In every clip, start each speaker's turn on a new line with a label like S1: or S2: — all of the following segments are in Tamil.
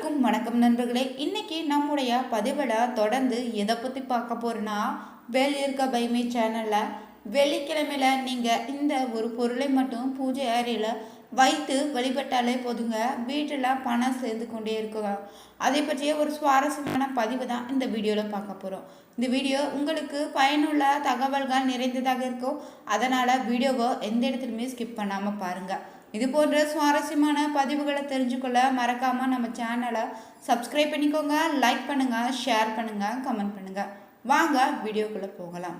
S1: அனைவருக்கும் வணக்கம் நண்பர்களே. இன்னைக்கு நம்முடைய பதிவில் தொடர்ந்து எதை பற்றி பார்க்க போகிறோன்னா வெளியிருக்க பைமை சேனலில் வெள்ளிக்கிழமையில் நீங்கள் இந்த ஒரு பொருளை மட்டும் பூஜை அறையில் வைத்து வழிபட்டாலே போதுங்க. வீட்டில் பணம் சேர்ந்து கொண்டே இருக்குங்க. அதை பற்றிய ஒரு சுவாரஸ்யமான பதிவு தான் இந்த வீடியோவில் பார்க்க போகிறோம் இந்த வீடியோ உங்களுக்கு பயனுள்ள தகவல்கள் நிறைந்ததாக இருக்கும். அதனால் வீடியோவை எந்த இடத்துலையுமே ஸ்கிப் பண்ணாமல் பாருங்கள் இது போன்ற சுவாரஸ்யமான பதிவுகளை தெரிஞ்சுக்கொள்ள மறக்காமல் நம்ம சேனலை சப்ஸ்கிரைப் பண்ணிக்கோங்க லைக் பண்ணுங்கள் ஷேர் பண்ணுங்கள் கமெண்ட் பண்ணுங்கள் வாங்க வீடியோக்குள்ளே போகலாம்.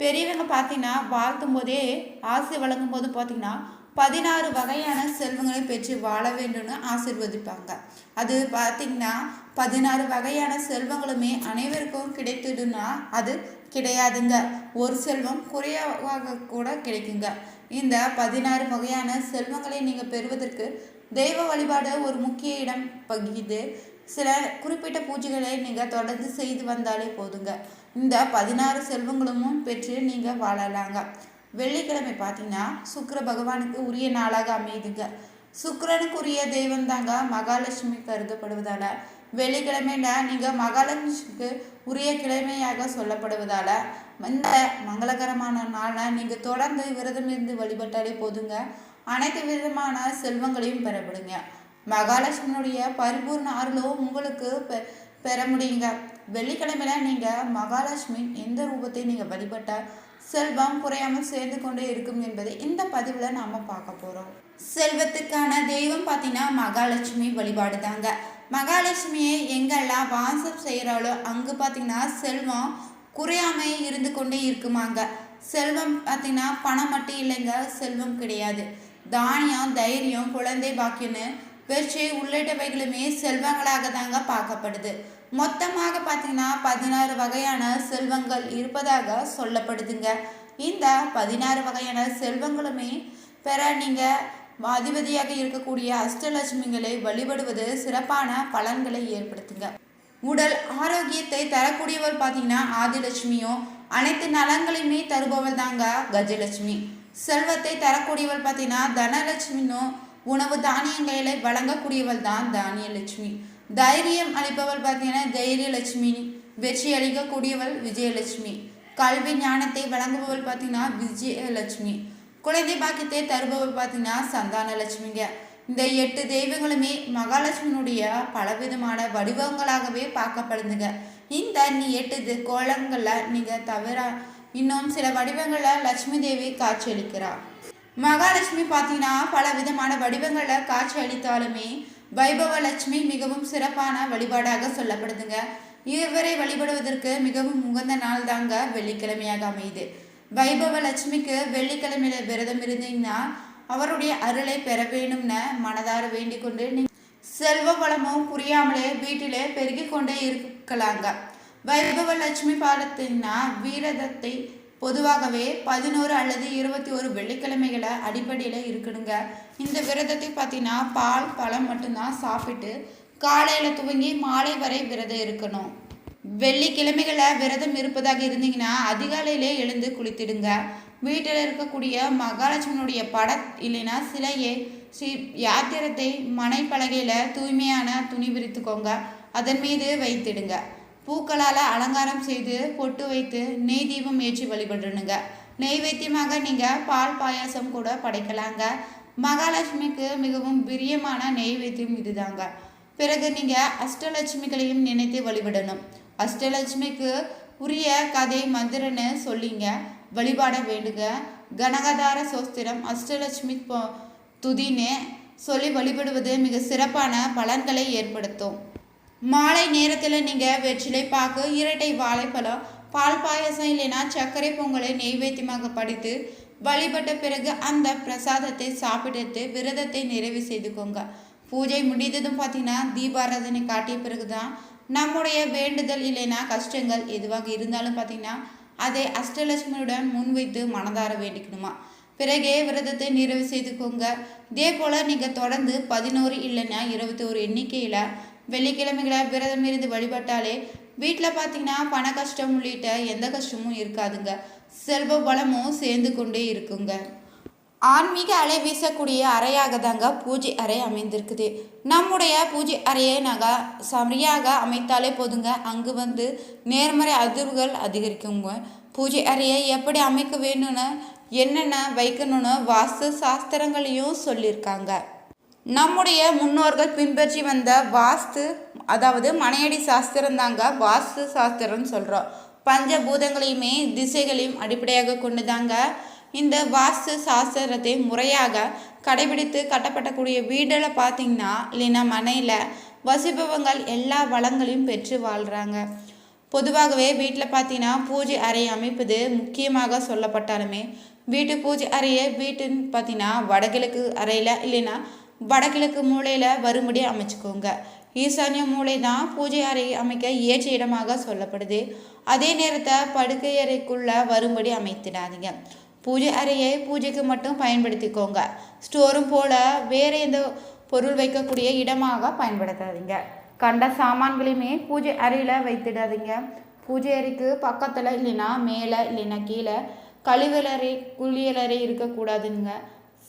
S1: பெரியவங்க பார்த்தீங்கன்னா வாழ்த்தும் போதே ஆசை வழங்கும் போது பார்த்தீங்கன்னா பதினாறு வகையான செல்வங்களை பெற்று வாழ வேண்டும்னு ஆசிர்வதிப்பாங்க. அது பார்த்தீங்கன்னா பதினாறு வகையான செல்வங்களுமே அனைவருக்கும் கிடைத்துடுன்னா அது கிடையாதுங்க. ஒரு செல்வம் குறைவாக கூட கிடைக்குங்க. இந்த பதினாறு வகையான செல்வங்களை நீங்கள் பெறுவதற்கு தெய்வ வழிபாடு ஒரு முக்கிய இடம் பகிது சில குறிப்பிட்ட பூஜைகளை நீங்கள் தொடர்ந்து செய்து வந்தாலே போதுங்க. இந்த பதினாறு செல்வங்களும் பெற்று நீங்கள் வாழலாங்க. வெள்ளிக்கிழமை பார்த்தீங்கன்னா சுக்கர பகவானுக்கு உரிய நாளாக அமையுதுங்க. சுக்கரனுக்குரிய தெய்வம் தாங்க மகாலட்சுமி கருதப்படுவதால வெள்ளிக்கிழமையில நீங்கள் மகாலட்சுமிக்கு உரிய கிழமையாக சொல்லப்படுவதால் இந்த மங்களகரமான நாளில் நீங்கள் தொடர்ந்து விரதம் இருந்து வழிபட்டாலே போதுங்க. அனைத்து விதமான செல்வங்களையும் பெறப்படுங்க. மகாலட்சுமியுடைய பரிபூர்ண அருளும் உங்களுக்கு பெ பெற முடியுங்க. வெள்ளிக்கிழமையில நீங்கள் மகாலட்சுமி எந்த ரூபத்தை நீங்கள் வழிபட்டால் செல்வம் குறையாமல் சேர்ந்து கொண்டே இருக்கும் என்பதை இந்த பதிவில் நாம் பார்க்க போகிறோம் செல்வத்துக்கான தெய்வம் பார்த்தீங்கன்னா மகாலட்சுமி வழிபாடு தாங்க மகாலட்சுமியை எங்கெல்லாம் வாசம் செய்கிறாளோ அங்கே பார்த்தீங்கன்னா செல்வம் குறையாமையே இருந்து கொண்டே இருக்குமாங்க. செல்வம் பார்த்தீங்கன்னா பணம் மட்டும் இல்லைங்க செல்வம் கிடையாது. தானியம் தைரியம் குழந்தை பாக்கியம்னு வெற்றி உள்ளிட்டவைகளுமே செல்வங்களாக தாங்க பார்க்கப்படுது. மொத்தமாக பார்த்தீங்கன்னா பதினாறு வகையான செல்வங்கள் இருப்பதாக சொல்லப்படுதுங்க. இந்த பதினாறு வகையான செல்வங்களுமே பெற நீங்கள் அதிபதியாக இருக்கக்கூடிய அஷ்டலட்சுமிகளை வழிபடுவது சிறப்பான பலன்களை ஏற்படுத்துங்க. உடல் ஆரோக்கியத்தை தரக்கூடியவள் பார்த்தீங்கன்னா ஆதிலட்சுமியும் அனைத்து நலங்களையுமே தருபவள் தாங்க கஜலட்சுமி. செல்வத்தை தரக்கூடியவள் பார்த்தீங்கன்னா தனலட்சுமினும் உணவு தானியங்களை வழங்கக்கூடியவள் தான் தானியலட்சுமி. தைரியம் அளிப்பவள் பார்த்தீங்கன்னா தைரியலட்சுமி வெற்றி அளிக்கக்கூடியவள் விஜயலட்சுமி. கல்வி ஞானத்தை வழங்குபவள் பார்த்தீங்கன்னா விஜயலட்சுமி. குழந்தை பாக்கியத்தை தருபவர் பார்த்தீங்கன்னா சந்தான லட்சுமிங்க இந்த எட்டு தெய்வங்களுமே மகாலட்சுமியினுடைய பலவிதமான வடிவங்களாகவே பார்க்கப்படுதுங்க. இந்த நீ எட்டு கோலங்களில் நீங்கள் தவிர இன்னும் சில வடிவங்களில் லட்சுமி தேவி காட்சியளிக்கிறார். மகாலட்சுமி பார்த்தீங்கன்னா பல விதமான வடிவங்களில் காட்சி அளித்தாலுமே வைபவ லட்சுமி மிகவும் சிறப்பான வழிபாடாக சொல்லப்படுதுங்க. இவரை வழிபடுவதற்கு மிகவும் உகந்த நாள் தாங்க வெள்ளிக்கிழமையாக அமையுது. வைபவ லட்சுமிக்கு வெள்ளிக்கிழமையில விரதம் இருந்தீங்கன்னா அவருடைய அருளை பெற வேணும்னு மனதார வேண்டிக் கொண்டு செல்வ வளமும் புரியாமலே வீட்டிலே பெருகி கொண்டே இருக்கலாங்க. வைபவ லட்சுமி பாலத்தின்னா வீரதத்தை பொதுவாகவே பதினோரு அல்லது இருபத்தி ஒரு வெள்ளிக்கிழமைகளை அடிப்படையில் இருக்கணுங்க. இந்த விரதத்தை பார்த்தீங்கன்னா பால் பழம் மட்டும்தான் சாப்பிட்டு காலையில் துவங்கி மாலை வரை விரதம் இருக்கணும். வெள்ளிக்கிழமைகளை விரதம் இருப்பதாக இருந்தீங்கன்னா அதிகாலையிலே எழுந்து குளித்திடுங்க. வீட்டில் இருக்கக்கூடிய மகாலட்சுமியுடைய பட இல்லைன்னா சிலையை ஸ்ரீ யாத்திரத்தை மனைப்பலகையில் தூய்மையான துணி விரித்துக்கோங்க. அதன் மீது வைத்திடுங்க. பூக்களால் அலங்காரம் செய்து பொட்டு வைத்து நெய் தீபம் ஏற்றி வழிபடணுங்க. நெய்வேத்தியமாக நீங்கள் பால் பாயாசம் கூட படைக்கலாங்க. மகாலட்சுமிக்கு மிகவும் பிரியமான நெய்வேத்தியம் இதுதாங்க. பிறகு நீங்கள் அஷ்டலட்சுமிகளையும் நினைத்து வழிபடணும். அஷ்டலட்சுமிக்கு உரிய கதை மந்திரன்னு சொல்லிங்க. வழிபாட வேண்டுங்க கனகதார சோஸ்திரம் அஷ்டலட்சுமி துதின்னு சொல்லி வழிபடுவது மிக சிறப்பான பலன்களை ஏற்படுத்தும். மாலை நேரத்தில் நீங்கள் வெற்றிலை பாக்கு இரட்டை வாழைப்பழம் பால் பாயசம் இல்லைன்னா சர்க்கரை பொங்கலை நெய்வேத்தியமாக படித்து வழிபட்ட பிறகு அந்த பிரசாதத்தை சாப்பிட்டு விரதத்தை நிறைவு செய்துக்கோங்க. பூஜை முடிந்ததும் பார்த்தீங்கன்னா தீபாராதனை காட்டிய பிறகு தான் நம்முடைய வேண்டுதல் இல்லைன்னா கஷ்டங்கள் எதுவாக இருந்தாலும் பார்த்தீங்கன்னா அதை அஷ்டலட்சுமியுடன் முன்வைத்து மனதார வேண்டிக்கணுமா? பிறகே விரதத்தை நிறைவு செய்துக்கோங்க. இதே போல் நீங்கள் தொடர்ந்து பதினோரு இல்லைன்னா இருபத்தி ஒரு எண்ணிக்கையில் வெள்ளிக்கிழமைகளை விரதம் இருந்து வழிபட்டாலே வீட்டில் பார்த்தீங்கன்னா பண கஷ்டம் உள்ளிட்ட எந்த கஷ்டமும் இருக்காதுங்க. செல்வ பலமும் சேர்ந்து கொண்டே இருக்குங்க. ஆன்மீக அலை வீசக்கூடிய அறையாக தாங்க பூஜை அறை அமைந்திருக்குது. நம்முடைய பூஜை அறையை நாங்கள் சரியாக அமைத்தாலே போதுங்க. அங்கு வந்து நேர்மறை அதிர்வுகள் அதிகரிக்குங்க. பூஜை அறையை எப்படி அமைக்க வேணும்னு என்னென்ன வைக்கணும்னு வாஸ்து சாஸ்திரங்களையும் சொல்லியிருக்காங்க. நம்முடைய முன்னோர்கள் பின்பற்றி வந்த வாஸ்து அதாவது மனையடி சாஸ்திரம் தாங்க வாஸ்து சாஸ்திரம்னு சொல்கிறோம் பஞ்சபூதங்களையுமே திசைகளையும் அடிப்படையாக கொண்டு தாங்க இந்த வாஸ்து சாஸ்திரத்தை முறையாக கடைபிடித்து கட்டப்படக்கூடிய வீடில் பார்த்தீங்கன்னா இல்லைன்னா மனையில் வசிப்பவங்கள் எல்லா வளங்களையும் பெற்று வாழ்கிறாங்க பொதுவாகவே வீட்டில் பார்த்தீங்கன்னா பூஜை அறை அமைப்பது முக்கியமாக சொல்லப்பட்டாலுமே வீட்டு பூஜை அறையை வீட்டுன்னு பார்த்தீங்கன்னா வடகிழக்கு அறையில் இல்லைன்னா வடகிழக்கு மூலையில் வரும்படி அமைச்சுக்கோங்க. ஈசானிய மூளை தான் பூஜை அறை அமைக்க ஏற்ற இடமாக சொல்லப்படுது. அதே நேரத்தை படுக்கை அறைக்குள்ளே வரும்படி அமைத்திடாதீங்க. பூஜை அறையை பூஜைக்கு மட்டும் பயன்படுத்திக்கோங்க. ஸ்டோரும் போல் வேறு எந்த பொருள் வைக்கக்கூடிய இடமாக பயன்படுத்தாதீங்க. கண்ட சாமான்களையுமே பூஜை அறையில் வைத்திடாதீங்க. பூஜை அறைக்கு பக்கத்தில் இல்லைன்னா மேலே இல்லைன்னா கீழே கழிவலறை குளியலறை இருக்கக்கூடாதுங்க.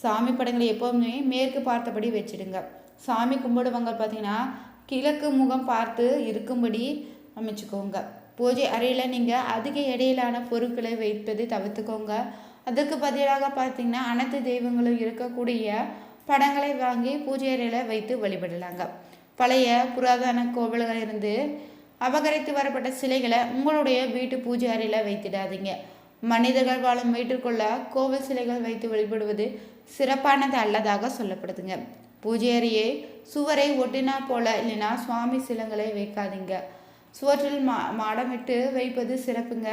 S1: சாமி படங்களை எப்போவுமே மேற்கு பார்த்தபடி வச்சிடுங்க. சாமி கும்பிடுவங்க பார்த்தீங்கன்னா கிழக்கு முகம் பார்த்து இருக்கும்படி அமைச்சுக்கோங்க. பூஜை அறையில் நீங்கள் அதிக இடையிலான பொருட்களை வைப்பதை தவிர்த்துக்கோங்க. அதுக்கு பதிலாக பார்த்தீங்கன்னா அனைத்து தெய்வங்களும் இருக்கக்கூடிய படங்களை வாங்கி பூஜை அறையில் வைத்து வழிபடலாங்க. பழைய புராதன கோவில்கள் இருந்து அபகரித்து வரப்பட்ட சிலைகளை உங்களுடைய வீட்டு பூஜை அறையில் வைத்திடாதீங்க. மனிதர்கள் வாழும் வீட்டிற்குள்ள கோவில் சிலைகள் வைத்து வழிபடுவது சிறப்பானது அல்லதாக சொல்லப்படுதுங்க. பூஜை அறையை சுவரை ஒட்டினா போல இல்லைன்னா சுவாமி சிலங்களை வைக்காதீங்க. சுவற்றில் மா மாடமிட்டு வைப்பது சிறப்புங்க.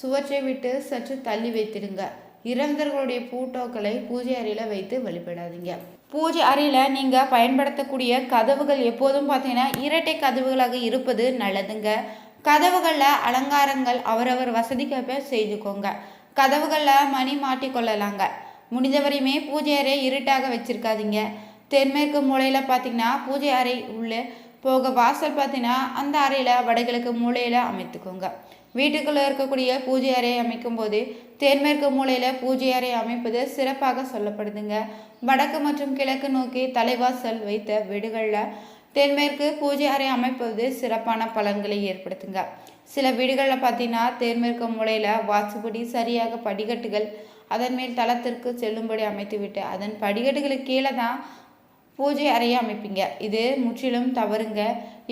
S1: சுவற்றை விட்டு சற்று தள்ளி வைத்திடுங்க. இறந்தவர்களுடைய பூட்டோக்களை பூஜை அறையில் வைத்து வழிபடாதீங்க. பூஜை அறையில் நீங்கள் பயன்படுத்தக்கூடிய கதவுகள் எப்போதும் பார்த்தீங்கன்னா இரட்டை கதவுகளாக இருப்பது நல்லதுங்க. கதவுகளில் அலங்காரங்கள் அவரவர் வசதிக்கேற்ப செய்துக்கோங்க. கதவுகளில் மணி மாட்டிக்கொள்ளலாங்க. முடிந்தவரையுமே பூஜை அறை இருட்டாக வச்சுருக்காதீங்க. தென்மேற்கு மூலையில் பார்த்தீங்கன்னா பூஜை அறை உள்ளே போக வாசல் பார்த்தீங்கன்னா அந்த அறையில் வடகிழக்கு மூலையில் அமைத்துக்கோங்க. வீட்டுக்குள்ளே இருக்கக்கூடிய பூஜை அறையை அமைக்கும் போது தென்மேற்கு மூலையில் பூஜை அறை அமைப்பது சிறப்பாக சொல்லப்படுதுங்க. வடக்கு மற்றும் கிழக்கு நோக்கி தலைவாசல் வைத்த வீடுகளில் தென்மேற்கு பூஜை அறை அமைப்பது சிறப்பான பலன்களை ஏற்படுத்துங்க. சில வீடுகளில் பார்த்தீங்கன்னா தென்மேற்கு மூலையில் வாசுபடி சரியாக படிக்கட்டுகள் அதன் மேல் தளத்திற்கு செல்லும்படி அமைத்துவிட்டு அதன் படிக்கட்டுகளுக்கு கீழே தான் பூஜை அறையை அமைப்பீங்க. இது முற்றிலும் தவறுங்க.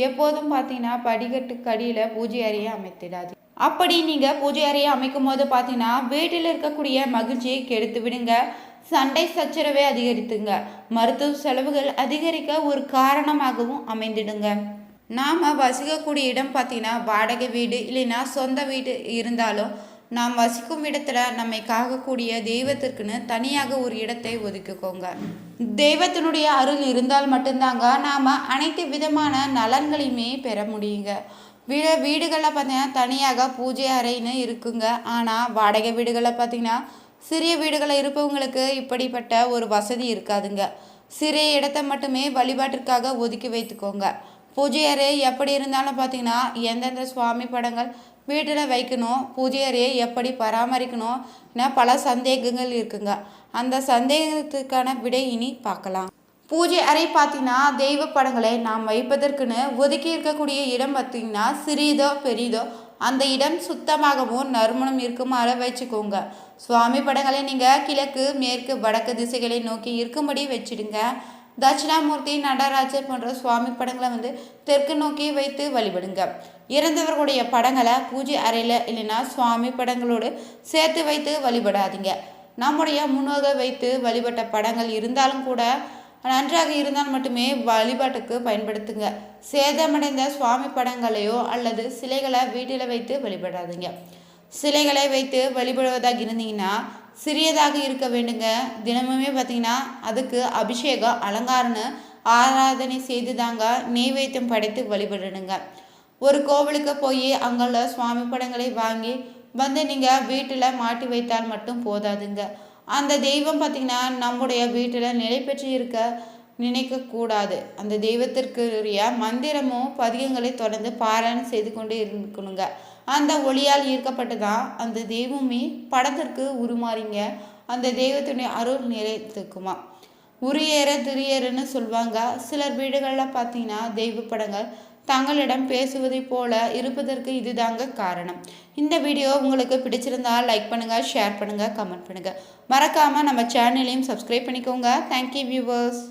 S1: எப்போதும் பார்த்தீங்கன்னா படிக்கட்டுக்கு அடியில் பூஜை அறையை அமைத்திடாது அப்படி நீங்கள் பூஜை அறையை அமைக்கும் போது பார்த்தீங்கன்னா வீட்டில் இருக்கக்கூடிய மகிழ்ச்சியை கெடுத்து விடுங்க. சண்டை சச்சரவை அதிகரித்துங்க. மருத்துவ செலவுகள் அதிகரிக்க ஒரு காரணமாகவும் அமைந்திடுங்க. நாம் வசிக்கக்கூடிய இடம் பார்த்தீங்கன்னா வாடகை வீடு இல்லைன்னா சொந்த வீடு இருந்தாலும் நாம் வசிக்கும் இடத்துல நம்மை காக்கக்கூடிய தெய்வத்திற்குன்னு தனியாக ஒரு இடத்தை ஒதுக்கிக்கோங்க. தெய்வத்தினுடைய அருள் இருந்தால் மட்டும்தாங்க நாம் அனைத்து விதமான நலன்களையுமே பெற முடியுங்க. வீடு வீடுகளில் பார்த்தீங்கன்னா தனியாக பூஜை அறைன்னு இருக்குங்க. ஆனால் வாடகை வீடுகளில் பார்த்தீங்கன்னா சிறிய வீடுகளில் இருப்பவங்களுக்கு இப்படிப்பட்ட ஒரு வசதி இருக்காதுங்க. சிறிய இடத்த மட்டுமே வழிபாட்டிற்காக ஒதுக்கி வைத்துக்கோங்க. பூஜை அறை எப்படி இருந்தாலும் பார்த்தீங்கன்னா எந்தெந்த சுவாமி படங்கள் வீட்டில் வைக்கணும் பூஜை அறையை எப்படி பராமரிக்கணும் பல சந்தேகங்கள் இருக்குங்க. அந்த சந்தேகத்துக்கான விடை இனி பார்க்கலாம். பூஜை அறை பார்த்தீங்கன்னா தெய்வ படங்களை நாம் வைப்பதற்குன்னு ஒதுக்கி இருக்கக்கூடிய இடம் பார்த்தீங்கன்னா சிறியதோ பெரியதோ அந்த இடம் சுத்தமாகவும் நறுமணம் இருக்குமாறு வச்சுக்கோங்க. சுவாமி படங்களை நீங்கள் கிழக்கு மேற்கு வடக்கு திசைகளை நோக்கி இருக்கும்படி வச்சிடுங்க. தட்சிணாமூர்த்தி நடராஜர் போன்ற சுவாமி படங்களை வந்து தெற்கு நோக்கி வைத்து வழிபடுங்க. இறந்தவர்களுடைய படங்களை பூஜை அறையில் இல்லைன்னா சுவாமி படங்களோடு சேர்த்து வைத்து வழிபடாதீங்க. நம்முடைய முன்னோர்கள் வைத்து வழிபட்ட படங்கள் இருந்தாலும் கூட நன்றாக இருந்தால் மட்டுமே வழிபாட்டுக்கு பயன்படுத்துங்க. சேதமடைந்த சுவாமி படங்களையோ அல்லது சிலைகளை வீட்டில் வைத்து வழிபடாதீங்க. சிலைகளை வைத்து வழிபடுவதாக இருந்தீங்கன்னா சிறியதாக இருக்க வேண்டுங்க. தினமுமே பார்த்தீங்கன்னா அதுக்கு அபிஷேகம் அலங்காரம்னு ஆராதனை செய்து தாங்க நெய்வேத்தியம் படைத்து வழிபடணுங்க. ஒரு கோவிலுக்கு போய் அங்குள்ள சுவாமி படங்களை வாங்கி வந்து நீங்கள் வீட்டில் மாட்டி வைத்தால் மட்டும் போதாதுங்க. அந்த தெய்வம் பார்த்திங்கன்னா நம்முடைய வீட்டில் நிலை பெற்று இருக்க நினைக்கக்கூடாது அந்த தெய்வத்திற்குரிய மந்திரமும் பதிகங்களை தொடர்ந்து பாராயணம் செய்து கொண்டு இருக்கணுங்க. அந்த ஒளியால் ஈர்க்கப்பட்டு தான் அந்த தெய்வமே படத்திற்கு உருமாறிங்க. அந்த தெய்வத்துடைய அருள் நிலைத்துக்குமா உரியேற திரியேறுன்னு சொல்லுவாங்க சிலர் வீடுகளில் பார்த்தீங்கன்னா தெய்வ படங்கள் தங்களிடம் பேசுவதை போல இருப்பதற்கு இதுதாங்க காரணம். இந்த வீடியோ உங்களுக்கு பிடிச்சிருந்தா லைக் பண்ணுங்கள் ஷேர் பண்ணுங்கள் கமெண்ட் பண்ணுங்கள் மறக்காமல் நம்ம சேனலையும் சப்ஸ்கிரைப் பண்ணிக்கோங்க. Thank you viewers